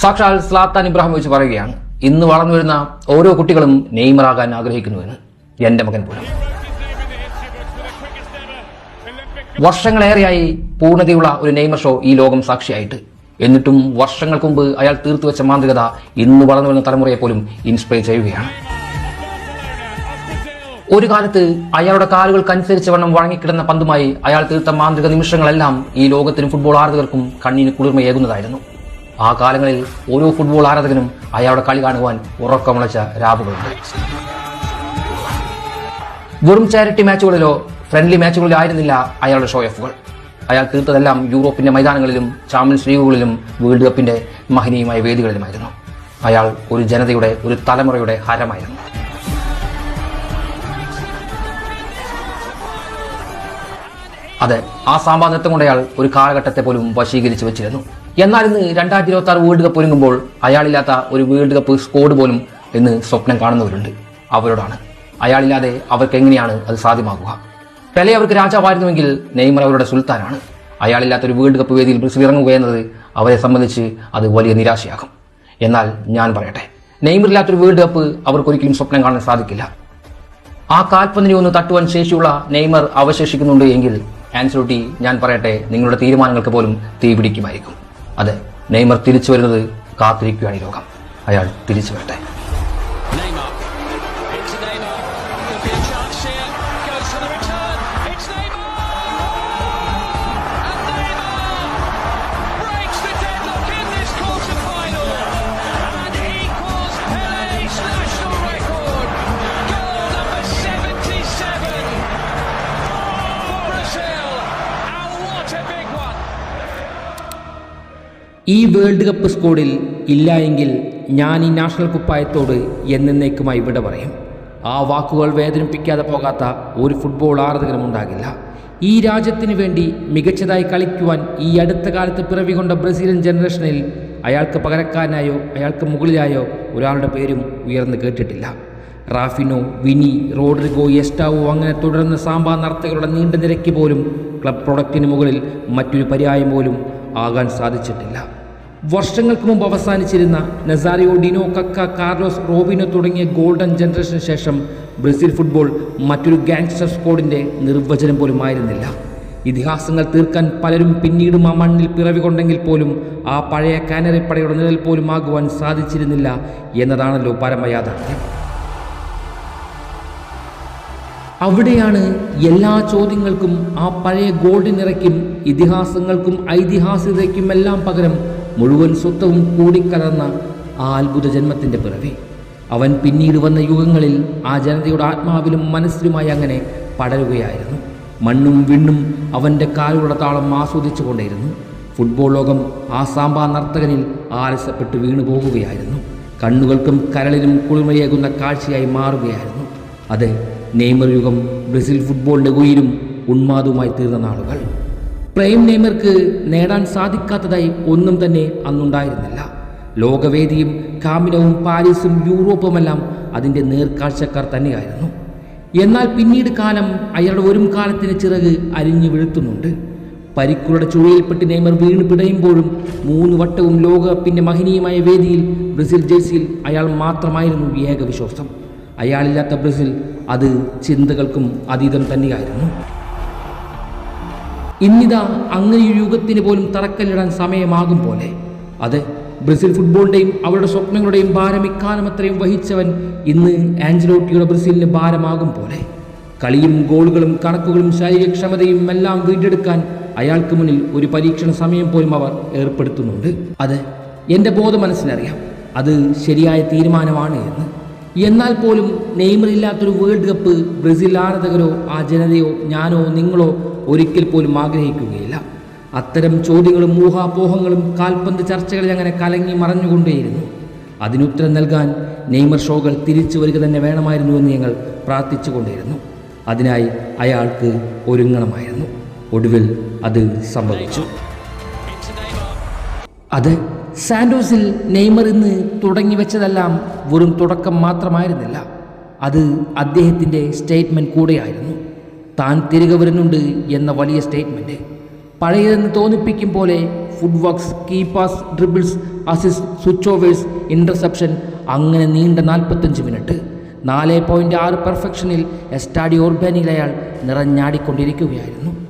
സാക്ഷാൽ സ്ലാത്താൻ ഇബ്രാഹിമോവിച്ച് പറയുകയാണ് ഇന്ന് വളർന്നു വരുന്ന ഓരോ കുട്ടികളും നെയ്മറാകാൻ ആഗ്രഹിക്കുന്നുവെന്ന് എന്റെ മകൻ പോലും. വർഷങ്ങളേറെയായി പൂർണതയുള്ള ഒരു നെയ്മർ ഷോ ഈ ലോകം സാക്ഷിയായിട്ട്. എന്നിട്ടും വർഷങ്ങൾക്ക് മുമ്പ് അയാൾ തീർത്തു വെച്ച മാന്ത്രികത ഇന്ന് വളർന്നു വരുന്ന തലമുറയെ പോലും ഇൻസ്പയർ ചെയ്യുകയാണ്. ഒരു കാലത്ത് അയാളുടെ കാലുകൾക്കനുസരിച്ച് വണ്ണം വഴങ്ങിക്കിടന്ന പന്തുമായി അയാൾ തീർത്ത മാന്ത്രിക നിമിഷങ്ങളെല്ലാം ഈ ലോകത്തിനും ഫുട്ബോൾ ആരാധകർക്കും കണ്ണിന് കുളിർമയേകുന്നതായിരുന്നു. ആ കാലങ്ങളിൽ ഓരോ ഫുട്ബോൾ ആരാധകനും അയാളുടെ കളി കാണുവാൻ ഉറക്കമുളച്ച രാവുകളുണ്ട്. വെറും ചാരിറ്റി മാച്ചുകളിലോ ഫ്രണ്ട്ലി മാച്ചുകളിലോ ആയിരുന്നില്ല അയാളുടെ ഷോ ഓഫുകൾ അയാൾ തീർത്തതെല്ലാം യൂറോപ്പിന്റെ മൈതാനങ്ങളിലും ചാമ്പ്യൻസ് ലീഗുകളിലും വേൾഡ് കപ്പിന്റെ മഹനീയമായ വേദികളിലുമായിരുന്നു. അയാൾ ഒരു ജനതയുടെ ഒരു തലമുറയുടെ ഹരമായിരുന്നു. അതെ ആ സാമ്പാദ്യത്വം കൊണ്ട് അയാൾ ഒരു കാലഘട്ടത്തെ പോലും വശീകരിച്ചു വെച്ചിരുന്നു. എന്നാൽ ഇന്ന് രണ്ടായിരത്തി ഇരുപത്തി ആറ് വേൾഡ് കപ്പ് ഒരുങ്ങുമ്പോൾ അയാളില്ലാത്ത ഒരു വേൾഡ് കപ്പ് സ്കോഡ് പോലും ഇന്ന് സ്വപ്നം കാണുന്നവരുണ്ട്. അവരോടാണ്. അയാളില്ലാതെ അവർക്ക് എങ്ങനെയാണ് അത് സാധ്യമാകുക? പെലെ അവർക്ക് രാജാവായിരുന്നുവെങ്കിൽ നെയ്മർ അവരുടെ സുൽത്താനാണ്. അയാളില്ലാത്ത ഒരു വേൾഡ് കപ്പ് വേദിയിൽ ബ്രസീൽ ഇറങ്ങുകയെന്നത് അവരെ സംബന്ധിച്ച് അത് വലിയ നിരാശയാകും. എന്നാൽ ഞാൻ പറയട്ടെ നെയ്മറില്ലാത്തൊരു വേൾഡ് കപ്പ് അവർക്കൊരിക്കലും സ്വപ്നം കാണാൻ സാധിക്കില്ല. ആ കാൽപ്പന്തിനെ ഒന്ന് തട്ടുവാൻ ശേഷിയുള്ള നെയ്മർ അവശേഷിക്കുന്നുണ്ട് എങ്കിൽ ആൻസലോട്ടി ഞാൻ പറയട്ടെ നിങ്ങളുടെ തീരുമാനങ്ങൾക്ക് പോലും തീപിടിക്കുമായിരിക്കും. അതെ നെയ്മർ തിരിച്ചു വരുന്നത് കാത്തിരിക്കുകയാണ് ഈ ലോകം. അയാൾ തിരിച്ചു വരട്ടെ. ഈ വേൾഡ് കപ്പ് സ്കോഡിൽ ഇല്ല എങ്കിൽ ഞാൻ ഈ നാഷണൽ കുപ്പായത്തോട് എന്നേക്കുമായി വിട പറയും. ആ വാക്കുകൾ വേദനിപ്പിക്കാതെ പോകാത്ത ഒരു ഫുട്ബോൾ ആരാധകനും ഉണ്ടാകില്ല. ഈ രാജ്യത്തിന് വേണ്ടി മികച്ചതായി കളിക്കുവാൻ ഈ അടുത്ത കാലത്ത് പിറവി കൊണ്ട ബ്രസീലിയൻ ജനറേഷനിൽ അയാൾക്ക് പകരക്കാരനായോ അയാൾക്ക് മുകളിലായോ ഒരാളുടെ പേരും ഉയർന്നു കേട്ടിട്ടില്ല. റാഫിനോ വിനി റോഡ്രിഗോ എസ്റ്റാവോ അങ്ങനെ തുടർന്ന് സാമ്പാ നർത്തകരുടെ നീണ്ട നിരക്ക് പോലും ക്ലബ് പ്രൊഡക്റ്റിന് മുകളിൽ മറ്റൊരു പര്യായം പോലും ആകാൻ സാധിച്ചിട്ടില്ല. വർഷങ്ങൾക്ക് മുമ്പ് അവസാനിച്ചിരുന്ന നസാരിയോ ഡിനോ കക്ക കാർലോസ് റോബിനോ തുടങ്ങിയ ഗോൾഡൻ ജനറേഷന് ശേഷം ബ്രസീൽ ഫുട്ബോൾ മറ്റൊരു ഗാങ്സ്റ്റർ സ്ക്വാഡിന്റെ നിർവചനം പോലും ആയിരുന്നില്ല. ഇതിഹാസങ്ങൾ തീർക്കാൻ പലരും പിന്നീടും ആ മണ്ണിൽ പിറവി കൊണ്ടെങ്കിൽ പോലും ആ പഴയ കാനറിപ്പടയുടെ നിഴൽ പോലും ആകുവാൻ സാധിച്ചിരുന്നില്ല എന്നതാണല്ലോ പരമയാഥാർത്ഥ്യം. അവിടെയാണ് എല്ലാ ചോദ്യങ്ങൾക്കും ആ പഴയ ഗോൾഡ് നിറയ്ക്കും ഇതിഹാസങ്ങൾക്കും ഐതിഹാസികതയ്ക്കും എല്ലാം പകരം മുഴുവൻ സ്വത്വവും കൂടിക്കലർന്ന ആ അത്ഭുത ജന്മത്തിന്റെ പിറവി. അവൻ പിന്നീട് വന്ന യുഗങ്ങളിൽ ആ ജനതയുടെ ആത്മാവിലും മനസ്സിലുമായി അങ്ങനെ പടരുകയായിരുന്നു. മണ്ണും വിണ്ണും അവന്റെ കാലുകളുടെ താളം ആസ്വദിച്ചു കൊണ്ടേയിരുന്നു ഫുട്ബോൾ ലോകം ആ സാമ്പാ നർത്തകനിൽ ആലസ്യപ്പെട്ട് വീണു പോകുകയായിരുന്നു കണ്ണുകൾക്കും കരളിനും കുളിമയേകുന്ന കാഴ്ചയായി മാറുകയായിരുന്നു. അതെ നെയ്മർ യുഗം ബ്രസീൽ ഫുട്ബോളിന്റെ ഉയിരും ഉന്മാദവുമായി തീർന്ന നാളുകൾ. പ്രേം നെയ്മർക്ക് നേടാൻ സാധിക്കാത്തതായി ഒന്നും തന്നെ അന്നുണ്ടായിരുന്നില്ല. ലോകവേദിയും കാമിനവും പാരീസും യൂറോപ്പുമെല്ലാം അതിന്റെ നേർക്കാഴ്ചക്കാർ തന്നെയായിരുന്നു. എന്നാൽ പിന്നീട് കാലം അയാളുടെ ഒരു കാലത്തിന് ചിറക് അരിഞ്ഞു വീഴ്ത്തുന്നുണ്ട്. പരിക്കുകളുടെ ചുഴയിൽപ്പെട്ട് നെയ്മർ വീണ് പിടയുമ്പോഴും മൂന്ന് വട്ടവും ലോകകപ്പിന്റെ മഹനീയമായ വേദിയിൽ ബ്രസീൽ ജേഴ്സിയിൽ അയാൾ മാത്രമായിരുന്നു ഏക വിശ്വാസം അയാളില്ലാത്ത ബ്രസീൽ അത് ചിന്തകൾക്കും അതീതം തന്നെയായിരുന്നു. ഇന്നിതാ അങ്ങനെയൊരു യുഗത്തിന് പോലും തറക്കല്ലിടാൻ സമയമാകും പോലെ. അതെ ബ്രസീൽ ഫുട്ബോളിന്റെയും അവരുടെ സ്വപ്നങ്ങളുടെയും ഭാരം ഇക്കാലം അത്രയും വഹിച്ചവൻ ഇന്ന് ആഞ്ചലോട്ടിയുടെ ബ്രസീലിന് ഭാരമാകും പോലെ. കളിയും ഗോളുകളും കണക്കുകളും ശാരീരികക്ഷമതയും എല്ലാം വീണ്ടെടുക്കാൻ അയാൾക്ക് മുന്നിൽ ഒരു പരീക്ഷണ സമയം പോലും അവർ ഏർപ്പെടുത്തുന്നുണ്ട്. അത് എന്റെ ബോധ മനസ്സിനറിയാം. അത് ശരിയായ തീരുമാനമാണ് എന്ന്. എന്നാൽ പോലും നെയ്മർ ഇല്ലാത്തൊരു വേൾഡ് കപ്പ് ബ്രസീൽ ആരാധകരോ ആ ജനതയോ ഞാനോ നിങ്ങളോ ഒരിക്കൽ പോലും ആഗ്രഹിക്കുകയില്ല. അത്തരം ചോദ്യങ്ങളും ഊഹാപോഹങ്ങളും കാൽപന്ത് ചർച്ചകളിൽ അങ്ങനെ കലങ്ങി മറഞ്ഞുകൊണ്ടേയിരുന്നു. അതിനുത്തരം നൽകാൻ നെയ്മർ ഷോകൾ തിരിച്ചു വരിക തന്നെ വേണമായിരുന്നു എന്ന് ഞങ്ങൾ പ്രാർത്ഥിച്ചു കൊണ്ടേയിരുന്നു അതിനായി അയാൾക്ക് ഒരുങ്ങണമായിരുന്നു. ഒടുവിൽ അത് സംഭവിച്ചു. അത് സാൻഡോസിൽ നെയ്മർ ഇന്ന് തുടങ്ങി വെച്ചതെല്ലാം വെറും തുടക്കം മാത്രമായിരുന്നില്ല. അത് അദ്ദേഹത്തിന്റെ സ്റ്റേറ്റ്മെന്റ് കൂടെയായിരുന്നു. താൻ തിരികെ വരുന്നുണ്ട് എന്ന വലിയ സ്റ്റേറ്റ്മെന്റ് പഴയതെന്ന് തോന്നിപ്പിക്കും പോലെ foot works key pass pass dribbles assist switch overs interception അങ്ങനെ നീണ്ട നാൽപ്പത്തഞ്ച് മിനിറ്റ്. നാല് പോയിന്റ് ആറ് പെർഫെക്ഷനിൽ എസ്റ്റാഡി ഓർബാനിൽ അയാൾ നിറഞ്ഞാടിക്കൊണ്ടിരിക്കുകയായിരുന്നു.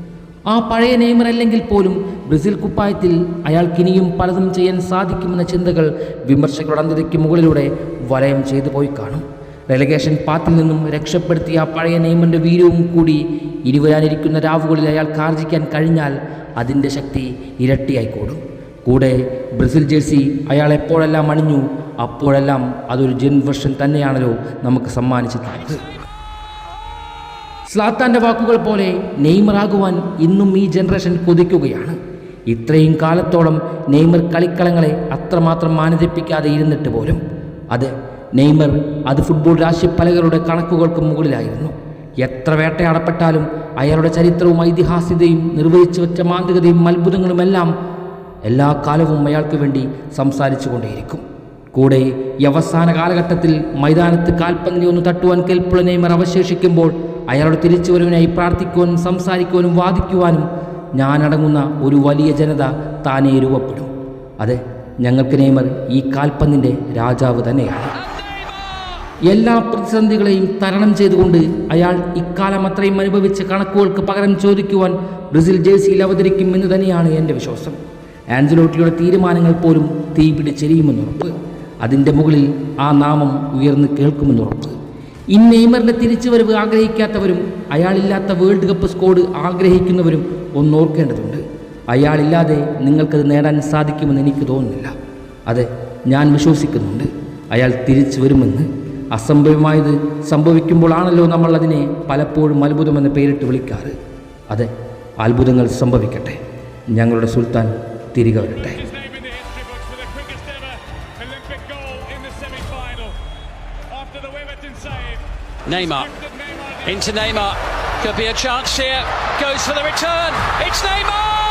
ആ പഴയ നെയ്മർ അല്ലെങ്കിൽ പോലും ബ്രസീൽ കുപ്പായത്തിൽ അയാൾക്കിനിയും പലതും ചെയ്യാൻ സാധിക്കുമെന്ന ചിന്തകൾ വിമർശകരുടെ അന്ധതയ്ക്ക് മുകളിലൂടെ വലയം ചെയ്തു പോയി കാണും. റെലഗേഷൻ പാത്തിൽ നിന്നും രക്ഷപ്പെടുത്തിയ ആ പഴയ നെയ്മറിന്റെ വീര്യവും കൂടി ഇനി വരാനിരിക്കുന്ന രാവുകളിൽ അയാൾക്ക് ആർജിക്കാൻ കഴിഞ്ഞാൽ അതിന്റെ ശക്തി ഇരട്ടിയായി കൂടും കൂടെ ബ്രസീൽ ജേഴ്സി അയാൾ എപ്പോഴെല്ലാം അണിഞ്ഞു അപ്പോഴെല്ലാം അതൊരു ജെൻ വെർഷൻ തന്നെയാണല്ലോ നമുക്ക് സമ്മാനിച്ചിട്ടുള്ളത് സ്ലാത്താന്റെ വാക്കുകൾ പോലെ നെയ്മറാകുവാൻ ഇന്നും ഈ ജനറേഷൻ കൊതിക്കുകയാണ്. ഇത്രയും കാലത്തോളം നെയ്മർ കളിക്കളങ്ങളെ അത്രമാത്രം മാനദിപ്പിക്കാതെ ഇരുന്നിട്ട് പോലും. അത് നെയ്മർ അത് ഫുട്ബോൾ രാശിപ്പലകരുടെ കണക്കുകൾക്ക് മുകളിലായിരുന്നു. എത്ര വേട്ടയാടപ്പെട്ടാലും അയാളുടെ ചരിത്രവും ഐതിഹാസികതയും നിർവഹിച്ചു വെച്ച മാന്ത്രികതയും അത്ഭുതങ്ങളുമെല്ലാം എല്ലാ കാലവും അയാൾക്ക് വേണ്ടി സംസാരിച്ചു കൊണ്ടേയിരിക്കും. കൂടെ ഈ അവസാന കാലഘട്ടത്തിൽ മൈതാനത്ത് കാൽപ്പന്തി ഒന്ന് തട്ടുവാൻ കെൽപ്പുള്ള നെയ്മർ അവശേഷിക്കുമ്പോൾ അയാളുടെ തിരിച്ചുവരവിനായി പ്രാർത്ഥിക്കുവാനും സംസാരിക്കുവാനും വാദിക്കുവാനും ഞാനടങ്ങുന്ന ഒരു വലിയ ജനത താനേ രൂപപ്പെടും. അതെ ഞങ്ങൾക്ക് നെയ്മർ ഈ കാൽപ്പന്തിന്റെ രാജാവ് തന്നെയാണ്. എല്ലാ പ്രതിസന്ധികളെയും തരണം ചെയ്തുകൊണ്ട് അയാൾ ഇക്കാലം അത്രയും അനുഭവിച്ച കണക്കുകൾക്ക് പകരം ചോദിക്കുവാൻ ബ്രസീൽ ജേഴ്സിയിൽ അവതരിക്കും എന്ന് തന്നെയാണ് എന്റെ വിശ്വാസം. ആൻജലോട്ടിയുടെ തീരുമാനങ്ങൾ പോലും തീ പിടിച്ചെരിയുമെന്നുറപ്പ് അതിന്റെ മുകളിൽ ആ നാമം ഉയർന്നു കേൾക്കുമെന്നുറപ്പ്. ഈ നെയ്മറിന്റെ തിരിച്ചുവരവ് ആഗ്രഹിക്കാത്തവരും അയാളില്ലാത്ത വേൾഡ് കപ്പ് സ്കോഡ് ആഗ്രഹിക്കുന്നവരും ഒന്നോർക്കേണ്ടതുണ്ട് അയാളില്ലാതെ നിങ്ങൾക്കത് നേടാൻ സാധിക്കുമെന്ന് എനിക്ക് തോന്നുന്നില്ല. അതെ ഞാൻ വിശ്വസിക്കുന്നുണ്ട്. അയാൾ തിരിച്ചു വരുമെന്ന്. അസംഭവമായത് സംഭവിക്കുമ്പോഴാണല്ലോ നമ്മൾ അതിനെ പലപ്പോഴും അത്ഭുതമെന്ന് പേരിട്ട് വിളിക്കാറ്. അതെ അത്ഭുതങ്ങൾ സംഭവിക്കട്ടെ. ഞങ്ങളുടെ സുൽത്താൻ തിരികെ വരട്ടെ. Neymar into Neymar. Could be a chance here. Goes for the return. It's Neymar!